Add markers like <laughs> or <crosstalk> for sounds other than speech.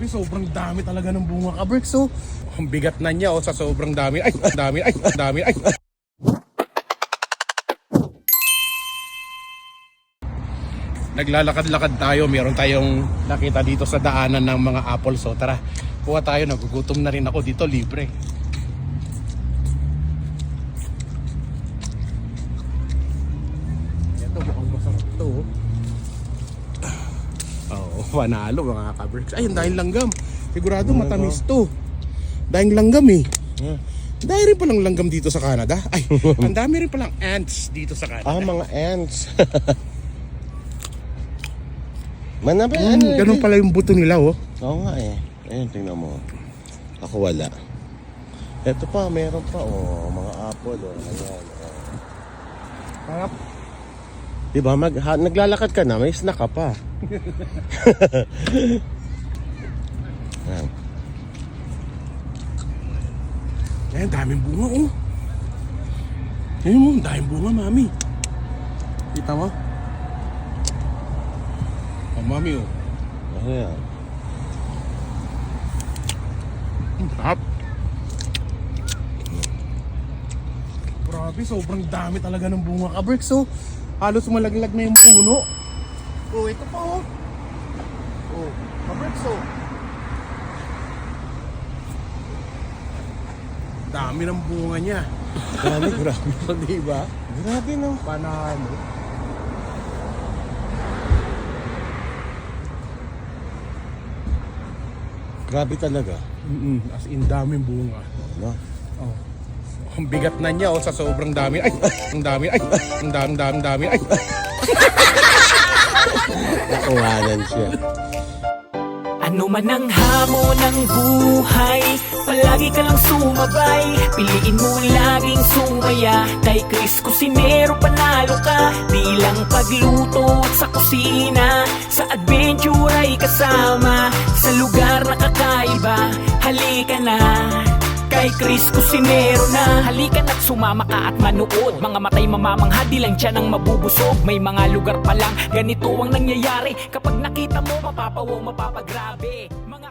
Grabe, sobrang dami talaga ng bunga ka, Bricks, oh. Ang bigat na niya, oh, sa sobrang dami. Ay, dami, ay, dami, ay. Naglalakad-lakad tayo, meron tayong nakita dito sa daanan ng mga apple. So tara, kuha tayo, nagugutom na rin ako dito, libre. Ito, mukhang masarap to. oh. Panalo mga ka-bricks. Ay, ang dahil langgam. Sigurado matamis to. Dahil langgam eh. Yeah. Dahil rin palang langgam dito sa Canada. Ay, <laughs> ang dami rin palang ants dito sa Canada. Ah, mga ants. <laughs> Manabi, Mm, ano? ganun pala yung buto nila oh. Oo nga eh. Ayun, tingnan mo. Ako wala. Ito pa, meron pa. Oh, mga apple. Oh. Ayan. Oh. Harap. Diba, mag, ha, naglalakad ka na, may snack ka pa. <laughs> Ayan. Ay, ang daming bunga oh. Ayun mo, ang daming bunga, mami. Kita mo? Oh, mami oh. Ayan. Ang sarap. Grabe, sobrang dami talaga ng bunga ka, Bricks, oh. Halos malaglag na yung puno. Oh, ito pa, oh. Oh, ka-Bricks, oh. Dami ng bunga niya. Grabe, grabe. Oh, <laughs> di ba? Grabe no. Panalo. Grabe talaga. Mm as in, daming bunga. No? Oh. Ang bigat na niya, oh, sa sobrang dami. Ay, ang dami, ay, ang dami, dami, dami, ay. <laughs> Nakuhanan siya. Ano man ang hamon ng buhay Palagi ka lang sumabay Piliin mo laging sumaya Kay Chris Cusinero panalo ka Di lang pagluto at sa kusina Sa adventure ay kasama Sa lugar na kakaiba Halika na Kay Chris Cusinero na. Halika na't sumama ka at manood. Mga matay mamamangha di lang dyan ang mabubusog. May mga lugar pa lang ganito ang nangyayari. Kapag nakita mo mapapawaw mapapagrabe. Mga